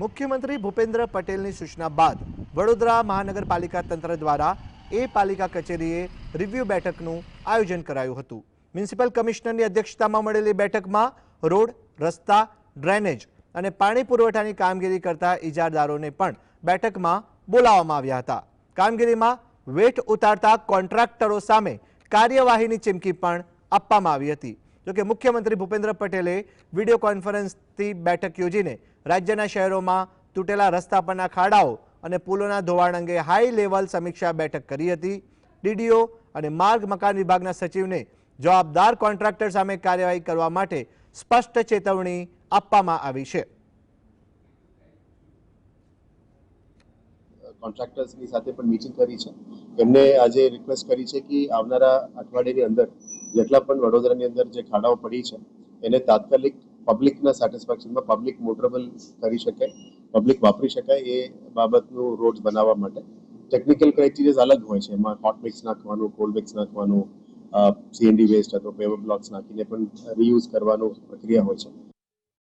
મુખ્યમંત્રી ભૂપેન્દ્ર પટેલની સૂચના બાદ વડોદરા મહાનગરપાલિકા તંત્ર દ્વારા એ પાલિકા કચેરીએ રિવ્યુ બેઠકનું આયોજન કરાયું હતું. મ્યુનિસિપલ કમિશનરની અધ્યક્ષતામાં મળેલી બેઠકમાં રોડ, રસ્તા, ડ્રેનેજ અને પાણી પુરવઠાની કામગીરી કરતા ઇજારદારોને પણ બેઠકમાં બોલાવવામાં આવ્યા હતા. કામગીરીમાં વેઠ ઉતારતા કોન્ટ્રાક્ટરો સામે કાર્યવાહીની ચીમકી પણ આપવામાં આવી હતી. જોકે મુખ્યમંત્રી ભૂપેન્દ્ર પટેલે વીડિયો કોન્ફરન્સથી બેઠક યોજીને રાજ્યના શહેરોમાં તૂટેલા રસ્તા પરના ખાડાઓ અને પુલોના ધોવાણ અંગે હાઈ લેવલ સમીક્ષા બેઠક કરી હતી. ડીડીઓ અને માર્ગ મકાન વિભાગના સચિવને જવાબદાર કોન્ટ્રાક્ટર સામે કાર્યવાહી કરવા માટે સ્પષ્ટ ચેતવણી આપવામાં આવી છે. કોન્ટ્રાક્ટર્સની સાથે પણ મીટિંગ કરી છે. એમને આજે રિક્વેસ્ટ કરી છે કે આવનારા અઠવાડિયાની અંદર જેટલા પણ વડોદરાની અંદર જે ખાડાઓ પડી છે, એને તાત્કાલિક પબ્લિકના સેટિસ્ફેક્શનમાં પબ્લિક મોટરેબલ કરી શકે પબ્લિક વાપરી શકાય એ બાબતનું રોડ બનાવવા માટે. ટેકનિકલ ક્રાઇટેરિયાઝ અલગ હોય છે, એમાં હોટ મિક્સ નાખવાનું કોલ્ડ મિક્સ નાખવાનું સીએનડી વેસ્ટ અથવા પેવર બ્લોક્સ નાખીને પણ રીયુઝ કરવાનું પ્રક્રિયા હોય છે.